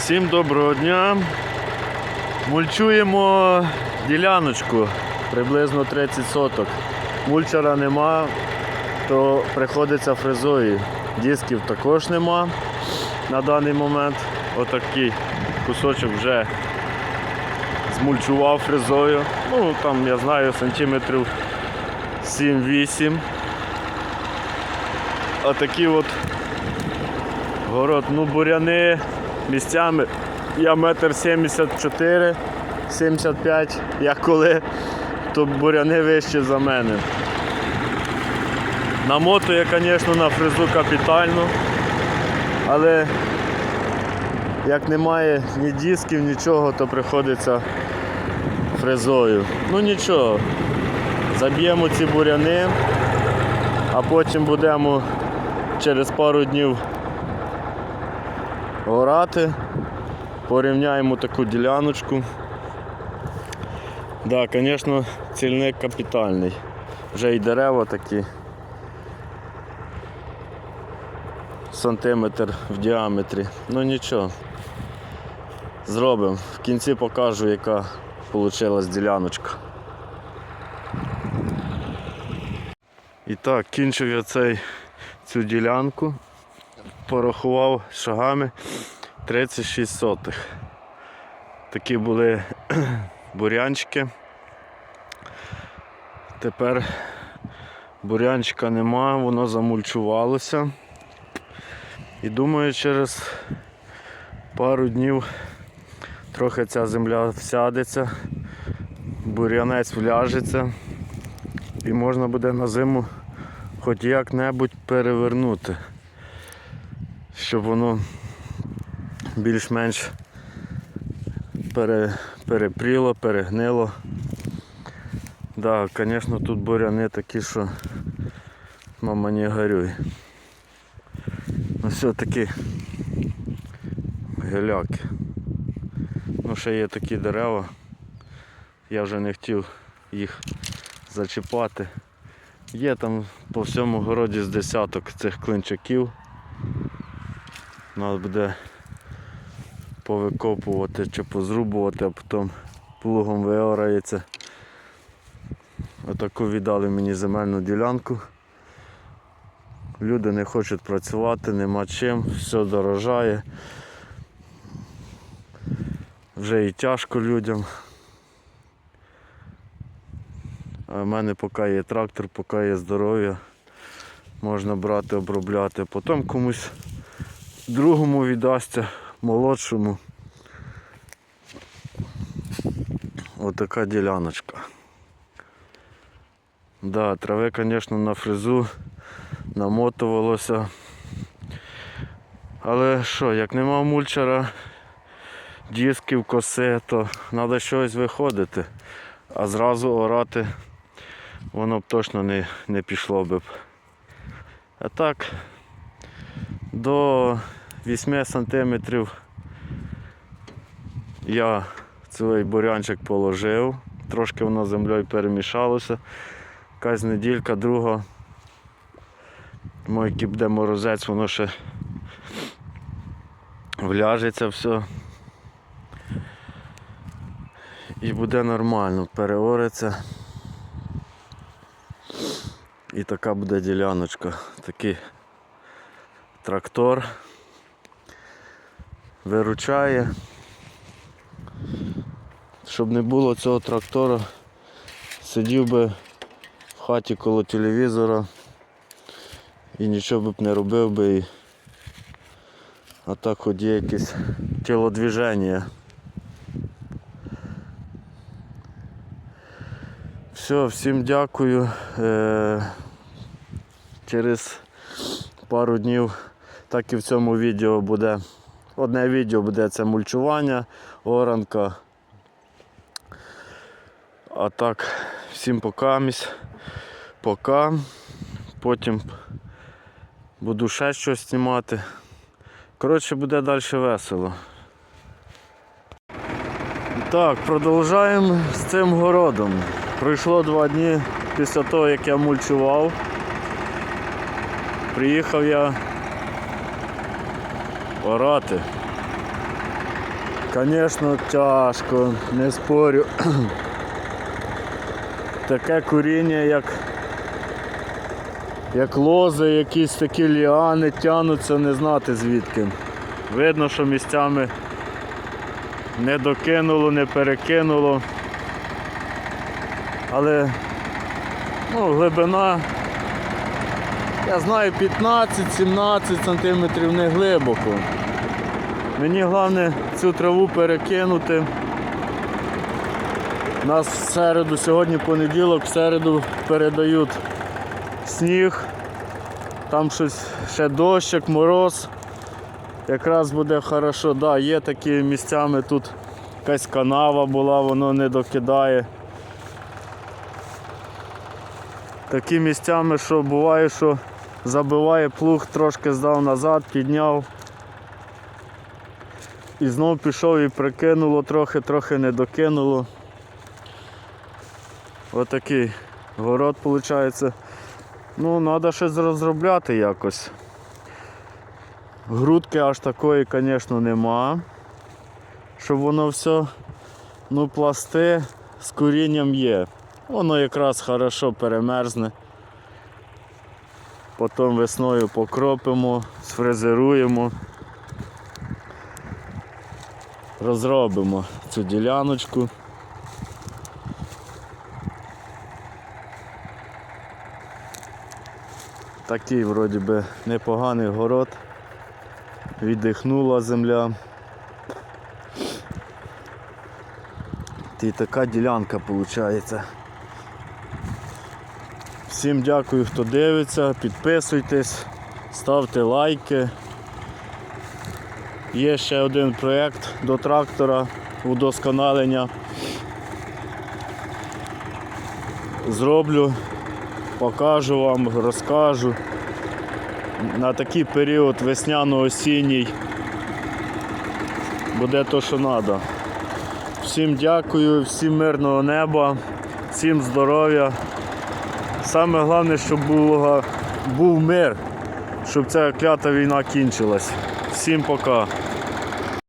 Всім доброго дня. Мульчуємо діляночку приблизно 30 соток. Мульчера нема, то приходиться фрезою. Дисків також нема на даний момент. Отакий кусочок вже змульчував фрезою. Ну там я знаю сантиметрів 7-8. Отакі от город, ну буряни місцями. Я метр 74, 75, як коли, то буряни вищі за мене. Намотує, звісно, на фрезу капітально, але як немає ні дисків, нічого, то приходиться фрезою. Ну нічого, заб'ємо ці буряни, а потім будемо через пару днів орати. Порівняємо таку діляночку. Да, звісно, цільник капітальний. Вже і дерева такі. Сантиметр в діаметрі. Ну нічого. Зробимо. В кінці покажу, яка вийшла діляночка. І так, кінчив я цей, цю ділянку. Порахував шагами 36 сотих. Такі були бурянчики. Тепер бурянчика нема, воно замульчувалося. І думаю, через пару днів трохи ця земля всядеться, бур'янець вляжеться і можна буде на зиму хоч як-небудь перевернути, щоб воно більш-менш пере, перепріло, перегнило. Да, звісно, тут буряни такі, що мама не горюй. Ну все-таки геляки. Ну ще є такі дерева. Я вже не хотів їх зачіпати. Є там по всьому городі з десяток цих клинчаків. Треба буде повикопувати чи позрубувати, а потім плугом виорається. Отаку віддали мені земельну ділянку. Люди не хочуть працювати, нема чим, все дорожає. Вже і тяжко людям. А в мене поки є трактор, поки є здоров'я, можна брати, обробляти. Потім комусь другому віддасться, молодшому. Отака діляночка. Да, трави, звісно, на фрезу намотувалося. Але що, як нема мульчера, дисків, коси, то треба щось виходити. А зразу орати воно б точно не, не пішло б. А так, до 8 сантиметрів я цей бурянчик положив, трошки воно землею перемішалося. Якась неділька, друга. Мой буде морозець, воно ще вляжеться все. І буде нормально, переориться. І така буде діляночка. Такий трактор виручає. Щоб не було цього трактора, сидів би в хаті коло телевізора і нічого б не робив би. І... А так хоч є якесь тілодвіження. Все, всім дякую. Е, Через пару днів, так і в цьому відео буде. Одне відео буде це мульчування, оранка. А так, всім покамість. Пока. Потім буду ще щось знімати. Коротше, буде далі весело. Так, продовжуємо з цим городом. Пройшло два дні після того, як я мульчував. Приїхав я орати. Звісно, тяжко, не спорю. Таке коріння, як, як лози, якісь такі ліани тянуться, не знати звідки. Видно, що місцями не докинуло, не перекинуло. Але ну, глибина, я знаю, 15-17 сантиметрів не глибоко. Мені головне цю траву перекинути. Нас в середу, сьогодні понеділок, в середу передають сніг. Там щось ще дощик, мороз. Якраз буде хорошо. Да, є такі місцями тут якась канава була, воно не докидає. Такі місцями, що буває, що забиває плуг, трошки здав назад, підняв. І знов пішов і прикинуло трохи, трохи не докинуло. Отакий город виходить. Ну, треба щось розробляти якось. Грудки аж такої, звісно, нема. Щоб воно все, ну, пласти з корінням є. Воно якраз хорошо перемерзне. Потім весною покропимо, сфрезеруємо. Розробимо цю діляночку. Такий вроді би непоганий город. Віддихнула земля. І така ділянка виходить. Всім дякую, хто дивиться, підписуйтесь, ставте лайки. Є ще один проєкт до трактора удосконалення. Зроблю, покажу вам, розкажу. На такий період весняно-осінній буде то, що треба. Всім дякую, всім мирного неба, всім здоров'я. Саме головне, щоб було, був мир, щоб ця клята війна кінчилась. Всім пока.